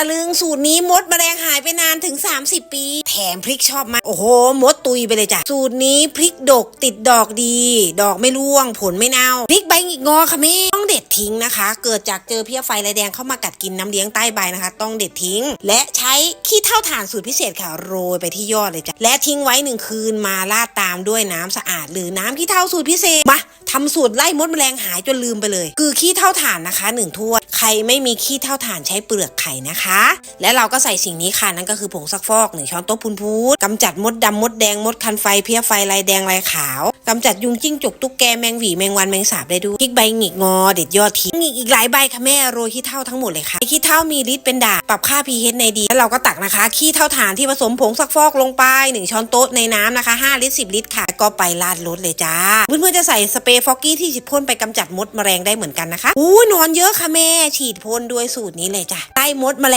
ะลึงสูตรนี้มดแมลงหายไปนานถึง 30 ปี แถมพริกชอบมากโอ้โห มดตุยไปเลยจ้ะ สูตรนี้พริกดกติดดอกดี ดอกไม่ร่วง ผลไม่เน่าพริกใบหงิกงอค่ะแม่ต้องเด็ดทิ้งนะคะ เกิดจากเจอเพี้ยไฟลายแดงเข้ามากัดกินน้ำเลี้ยงใต้ใบนะคะ ต้องเด็ดทิ้ง และใช้ขี้เท่าถ่านสูตรพิเศษค่ะโรยไปที่ยอดเลยจ้ะและทิ้งไว้หนึ่งคืนมาราดตามด้วยน้ำสะอาด หรือน้ำขี้เท่าสูตรพิเศษมาทำสูตรไล่มดแมลงหายจนลืมไปเลย คือขี้เท่าถ่านนะคะหนึ่งถ้วย ใครไม่มีขี้เท่าถ่านใช้เปลือกไข่นะคะ และเราก็ใส่สิ่งนี้ค่ะนั่นก็คือผงซักฟอกหนึ่งช้อนโต๊ะพูนพูดกำจัดมดดำมดแดงมดคันไฟเพี้ยไฟลายแดงลายขาวกำจัดยุงจิ้งจกตุ๊กแกแมงหวีแมงวันแมงสาบได้ด้วยพริกใบหงิกงอเด็ดยอดทิ้งหงิกอีกหลายใบค่ะแม่โรยขี้เท่าทั้งหมดเลยค่ะขี้เท่ามีฤทธิ์เป็นด่างปรับค่า pH ในดีแล้วเราก็ตักนะคะขี้เท่าถ่านที่ผสมผงซักฟอกลงไปหนึ่งช้อนโต๊ะในน้ำนะคะ 5 ลิตร 10 ลิตรค่ะ ก็ไปราดรถเลยจ้าเพื่อนๆจะใส่สเปรย์ฟอกกี้ที่ฉีดพ่นไปกำจัดมดแมลงได้เหมือนกันนะคะอู้นอนเยอะค่ะแม่ฉีดพ่นด้วยสูตรนี้เลยจ้ะไล่มดแมลง